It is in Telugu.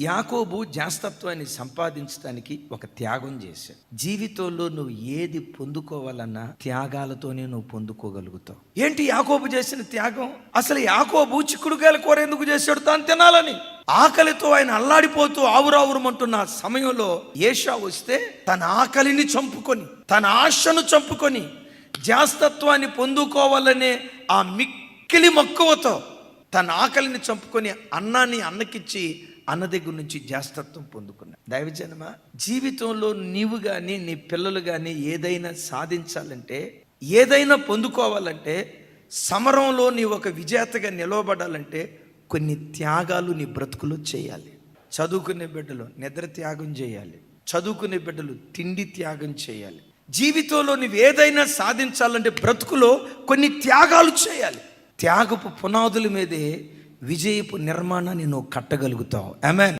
యాకోబు జాస్తత్వాన్ని సంపాదించడానికి ఒక త్యాగం చేశాడు. జీవితంలో నువ్వు ఏది పొందుకోవాలన్నా త్యాగాలతోనే నువ్వు పొందుకోగలుగుతావు. ఏంటి యాకోబు చేసిన త్యాగం? అసలు యాకోబు చిక్కుడుకాయల కూర ఎందుకు చేశాడు తాను తినాలని? ఆకలితో ఆయన అల్లాడిపోతూ ఆవురావురమంటున్న సమయంలో ఏషా వస్తే తన ఆకలిని చంపుకొని తన ఆశను చంపుకొని జాస్తత్వాన్ని పొందుకోవాలనే ఆ మిక్కిలి మక్కువతో తన ఆకలిని చంపుకొని అన్నాన్ని అన్నకిచ్చి అన్న దగ్గర నుంచి జాస్తత్వం పొందుకున్నా. దైవజనమ జీవితంలో నీవు కానీ నీ పిల్లలు కానీ ఏదైనా సాధించాలంటే ఏదైనా పొందుకోవాలంటే సమరంలో నీ ఒక విజేతగా నిలవబడాలంటే కొన్ని త్యాగాలు నీ బ్రతుకులో చేయాలి. చదువుకునే బిడ్డలు నిద్ర త్యాగం చేయాలి. చదువుకునే బిడ్డలు తిండి త్యాగం చేయాలి. జీవితంలో నువ్వు ఏదైనా సాధించాలంటే బ్రతుకులో కొన్ని త్యాగాలు చేయాలి. త్యాగపు పునాదుల మీదే విజయపు నిర్మాణాన్ని నువ్వు కట్టగలుగుతావు. ఆమెన్